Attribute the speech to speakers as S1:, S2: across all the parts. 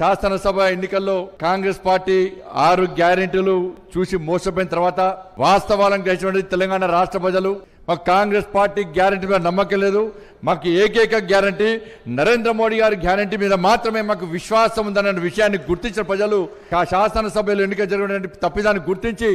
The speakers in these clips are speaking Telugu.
S1: శాసనసభ ఎన్నికల్లో కాంగ్రెస్ పార్టీ ఆరు గ్యారెంటీలు చూసి మోసపోయిన తర్వాత వాస్తవాలను గ్రహించినటువంటి తెలంగాణ రాష్ట్ర ప్రజలు మాకు కాంగ్రెస్ పార్టీ గ్యారంటీ మీద నమ్మకం లేదు మాకు ఏకైక గ్యారంటీ నరేంద్ర మోడీ గారి గ్యారంటీ మీద మాత్రమే మాకు విశ్వాసం ఉందన్న విషయాన్ని గుర్తించిన ప్రజలు ఆ శాసనసభలో ఎన్నిక జరిగిన తప్పిదాన్ని గుర్తించి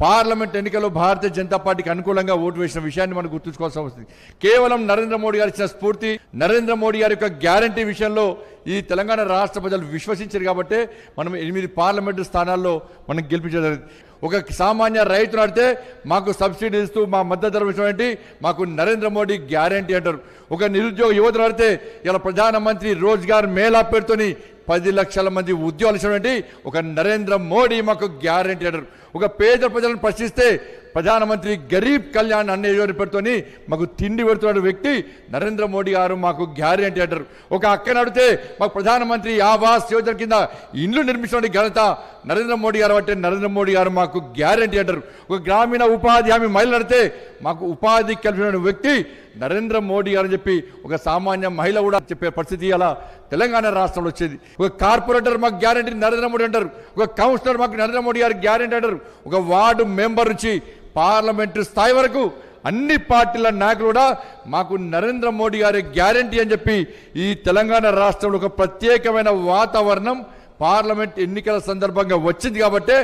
S1: పార్లమెంట్ ఎన్నికల్లో భారతీయ జనతా పార్టీకి అనుకూలంగా ఓటు వేసిన విషయాన్ని మనం గుర్తుంచుకోవాల్సిన అవసరం కేవలం నరేంద్ర మోడీ గారు ఇచ్చిన స్ఫూర్తి నరేంద్ర మోడీ గారి యొక్క గ్యారంటీ విషయంలో ఈ తెలంగాణ రాష్ట్ర ప్రజలు విశ్వసించారు కాబట్టి మనం ఎనిమిది పార్లమెంటు స్థానాల్లో మనం గెలిపించడం ఒక సామాన్య రైతును అడితే మాకు సబ్సిడీ ఇస్తూ మా మద్దతు ధర విషయం ఏంటి? మాకు నరేంద్ర మోడీ గ్యారంటీ అంటారు. ఒక నిరుద్యోగ యువతను అడితే ఇలా ప్రధానమంత్రి రోజ్గార్ మేళా పేరుతోని పది లక్షల మంది ఉద్యోగాలు ఇచ్చినటువంటి ఒక నరేంద్ర మోడీ మాకు గ్యారంటీ అంటారు. ఒక పేద ప్రజలను ప్రశ్నిస్తే ప్రధానమంత్రి గరీబ్ కళ్యాణ్ అనే యోజన పేరుతోని మాకు తిండి పెడుతున్న వ్యక్తి నరేంద్ర మోడీ గారు మాకు గ్యారెంటీ అంటారు. ఒక అక్కని అడిగితే మాకు ప్రధానమంత్రి ఆవాస్ యోజన కింద ఇండ్లు నిర్మించిన ఘనత నరేంద్ర మోడీ గారు అంటే నరేంద్ర మోడీ గారు మాకు గ్యారెంటీ అంటారు. ఒక గ్రామీణ ఉపాధి హామీ మహిళ అడితే మాకు ఉపాధి కల్పించిన వ్యక్తి నరేంద్ర మోడీ గారు అని చెప్పి ఒక సామాన్య మహిళ కూడా చెప్పే పరిస్థితి అలా తెలంగాణ రాష్ట్రంలో వచ్చేది. ఒక కార్పొరేటర్ మాకు గ్యారంటీ నరేంద్ర మోడీ అంటారు. ఒక కౌన్సిలర్ మాకు నరేంద్ర మోడీ గారు గ్యారంటీ అంటారు. ఒక వార్డు మెంబర్ నుంచి పార్లమెంటు స్థాయి వరకు అన్ని పార్టీల నాయకులు కూడా మాకు నరేంద్ర మోడీ గారి గ్యారంటీ అని చెప్పి ఈ తెలంగాణ రాష్ట్రంలో ఒక ప్రత్యేకమైన వాతావరణం పార్లమెంట్ ఎన్నికల సందర్భంగా వచ్చింది కాబట్టే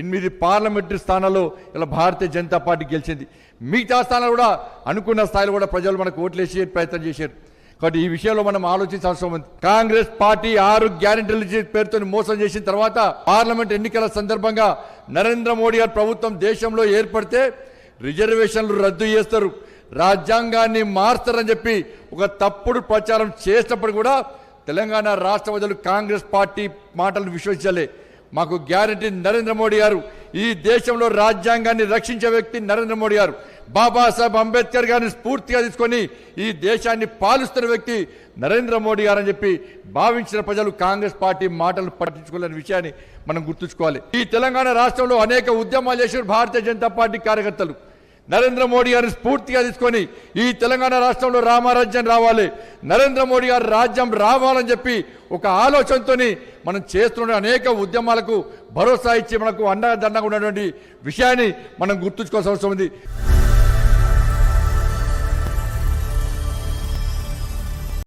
S1: ఎనిమిది పార్లమెంటరీ స్థానాల్లో ఇలా భారతీయ జనతా పార్టీ గెలిచింది. మిగతా స్థానాలు కూడా అనుకున్న స్థాయిలో కూడా ప్రజలు మనకు ఓట్లేసే ప్రయత్నం చేశారు. కాబట్టి ఈ విషయంలో మనం ఆలోచించాల్సిన ఉంది. కాంగ్రెస్ పార్టీ ఆరు గ్యారెంటీలు పేరుతో మోసం చేసిన తర్వాత పార్లమెంట్ ఎన్నికల సందర్భంగా నరేంద్ర మోడీ గారి ప్రభుత్వం దేశంలో ఏర్పడితే రిజర్వేషన్లు రద్దు చేస్తారు. రాజ్యాంగాన్ని మార్స్తారని చెప్పి ఒక తప్పుడు ప్రచారం చేసినప్పుడు కూడా తెలంగాణ రాష్ట్ర ప్రజలు కాంగ్రెస్ పార్టీ మాటలు విశ్వసించలే. మాకు గ్యారంటీ నరేంద్ర మోడీ గారు. ఈ దేశంలో రాజ్యాంగాన్ని రక్షించే వ్యక్తి నరేంద్ర మోడీ గారు. బాబాసాహెబ్ అంబేద్కర్ గారిని స్ఫూర్తిగా తీసుకొని ఈ దేశాన్ని పాలిస్తున్న వ్యక్తి నరేంద్ర మోడీ గారు అని చెప్పి భావించిన ప్రజలు కాంగ్రెస్ పార్టీ మాటలు పట్టించుకోలేని విషయాన్ని మనం గుర్తుంచుకోవాలి. ఈ తెలంగాణ రాష్ట్రంలో అనేక ఉద్యమాలు చేసిన భారతీయ జనతా పార్టీ కార్యకర్తలు. నరేంద్ర మోడీ గారిని స్ఫూర్తిగా తీసుకొని ఈ తెలంగాణ రాష్ట్రంలో రామరాజ్యం రావాలి. నరేంద్ర మోడీ గారి రాజ్యం రావాలని చెప్పి ఒక ఆలోచనతో మనం చేస్తున్న అనేక ఉద్యమాలకు భరోసా ఇచ్చి మనకు అండదండగా ఉన్నటువంటి విషయాన్ని మనం గుర్తుంచుకోవాల్సిన అవసరం ఉంది.